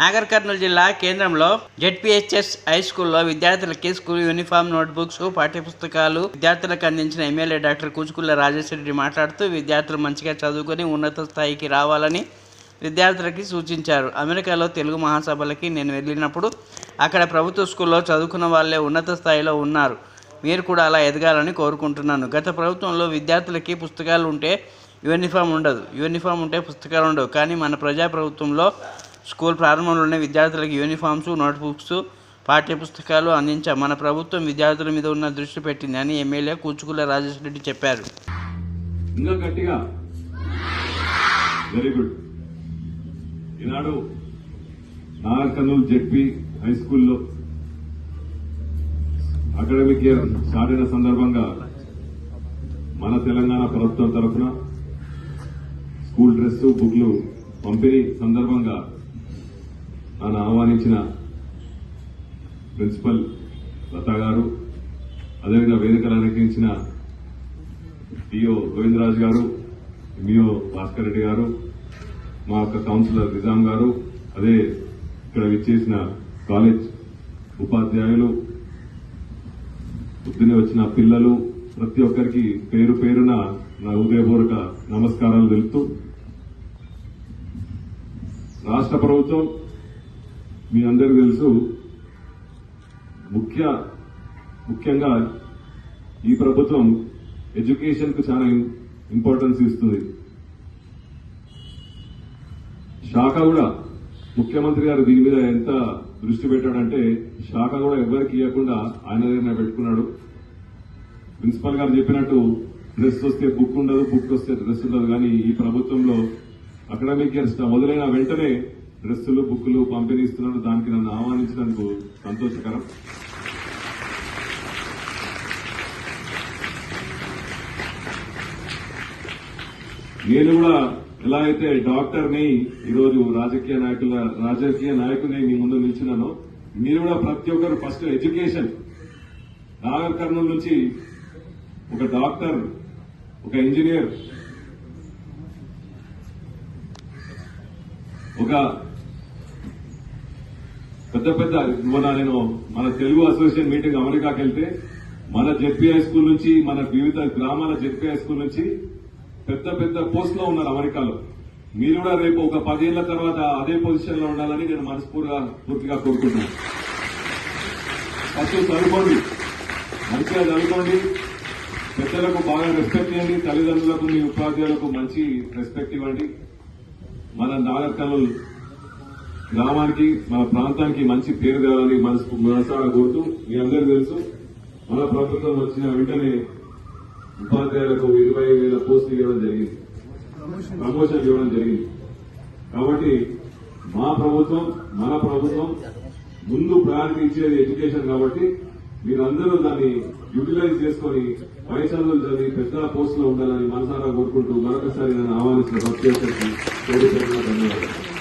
నాగర్ కర్నూలు జిల్లా కేంద్రంలో ZPHS high స్కూల్లో విద్యార్థులకి స్కూల్ యూనిఫామ్ నోట్బుక్స్ పాఠ్యపుస్తకాలు విద్యార్థులకు అందించిన ఎమ్మెల్యే డాక్టర్ కూచుకుల్ల రాజేశ్వరెడ్డి మాట్లాడుతూ విద్యార్థులు మంచిగా చదువుకొని ఉన్నత స్థాయికి రావాలని విద్యార్థులకి సూచించారు. అమెరికాలో తెలుగు మహాసభలకి నేను వెళ్ళినప్పుడు అక్కడ ప్రభుత్వ స్కూల్లో చదువుకున్న వాళ్ళే ఉన్నత స్థాయిలో ఉన్నారు. మీరు కూడా అలా ఎదగాలని కోరుకుంటున్నాను. గత ప్రభుత్వంలో విద్యార్థులకి పుస్తకాలు ఉంటే యూనిఫామ్ ఉండదు. యూనిఫామ్ ఉంటే పుస్తకాలు ఉండవు. కానీ మన ప్రజా ప్రభుత్వంలో స్కూల్ ప్రారంభంలోనే విద్యార్థులకు యూనిఫామ్స్ నోట్బుక్స్ పాఠ్య పుస్తకాలు అందించాం మన ప్రభుత్వం విద్యార్థుల మీద ఉన్న దృష్టి పెట్టింది అని ఎమ్మెల్యే కూచుకుల రాజేశ్వర రెడ్డి చెప్పారు. ఇంకా గట్టిగా. Very good Eenadu Nagarkurnool ZP high స్కూల్లో అకాడమిక్ ఇయర్ స్టార్ట్ అయిన సందర్భంగా మన తెలంగాణ ప్రభుత్వం తరఫున స్కూల్ డ్రెస్ బుక్లు పంపిణీ సందర్భంగా నన్ను ఆహ్వానించిన ప్రిన్సిపల్ లతా గారు అదేవిధంగా వేదికలు అలంకరించిన డిఓ గోవిందరాజు గారు ఎంఈఓ భాస్కర్ రెడ్డి గారు మా యొక్క కౌన్సిలర్ నిజాం గారు అదే ఇక్కడ విచ్చేసిన కాలేజ్ ఉపాధ్యాయులు పొద్దున్నే వచ్చిన పిల్లలు ప్రతి ఒక్కరికి పేరు పేరున నా హృదయపూర్వక నమస్కారాలు తెలుపుతూ రాష్ట్ర ప్రభుత్వం మీ అందరికీ తెలుసు ముఖ్య ముఖ్యంగా ఈ ప్రభుత్వం ఎడ్యుకేషన్కు చాలా ఇంపార్టెన్స్ ఇస్తుంది. శాఖ కూడా ముఖ్యమంత్రి గారు దీని మీద ఎంత దృష్టి పెట్టాడంటే శాఖ కూడా ఎవరికి ఇవ్వకుండా ఆయన దగ్గర పెట్టుకున్నాడు. ప్రిన్సిపల్ గారు చెప్పినట్టు డ్రెస్ వస్తే బుక్ ఉండదు బుక్ వస్తే డ్రెస్ ఉండదు కానీ ఈ ప్రభుత్వంలో అకాడమిక్ ఇయర్ మొదలైన వెంటనే డ్రెస్సులు బుక్కులు పంపిణీ ఇస్తున్నాడు దానికి నన్ను ఆహ్వానించినందుకు సంతోషకరం. నేను కూడా ఎలా అయితే డాక్టర్ని ఈరోజు రాజకీయ నాయకుల రాజకీయ నాయకుని మీ ముందు నిలిచినాను మీరు కూడా ప్రతి ఒక్కరు ఫస్ట్ ఎడ్యుకేషన్. నాగర్ కర్నూలు నుంచి ఒక డాక్టర్ ఒక ఇంజనీర్ ఒక పెద్ద పెద్ద మొన్న నేను మన తెలుగు అసోసియేషన్ మీటింగ్ అమెరికాకి వెళ్తే మన జెడ్పీ హై స్కూల్ నుంచి మన వివిధ గ్రామాల జెడ్పీఐ స్కూల్ నుంచి పెద్ద పెద్ద పోస్ట్లో ఉన్నారు అమెరికాలో. మీరు కూడా రేపు ఒక పదేళ్ళ తర్వాత అదే పొజిషన్లో ఉండాలని నేను మనస్ఫూర్తిగా పూర్తిగా కోరుకుంటున్నాను ఫస్ట్ చదువుకోండి. మంచిగా చదువుకోండి. పెద్దలకు బాగా రెస్పెక్ట్ ఇవ్వండి తల్లిదండ్రులకు మీ ఉపాధ్యాయులకు మంచి రెస్పెక్ట్ ఇవ్వండి. మన నాగర్ కర్నూలు గ్రామానికి మన ప్రాంతానికి మంచి పేరు తేవాలని మనసు మనసారా కోరుతూ మీ అందరూ తెలుసు. మన ప్రభుత్వం వచ్చిన వెంటనే ఉపాధ్యాయులకు ఇరవై వేల పోస్టులు ఇవ్వడం జరిగింది. ప్రమోషన్ ఇవ్వడం జరిగింది. కాబట్టి మా ప్రభుత్వం మన ప్రభుత్వం ముందు ప్రయారిటీ ఇచ్చేది ఎడ్యుకేషన్ కాబట్టి మీరందరూ దాన్ని యూటిలైజ్ చేసుకొని పై చదువులు చదివి పెద్ద పోస్టులో ఉండాలని మనసారా కోరుకుంటూ మరొకసారి నన్ను ఆహ్వానించిన ప్రత్యేక ధన్యవాదాలు.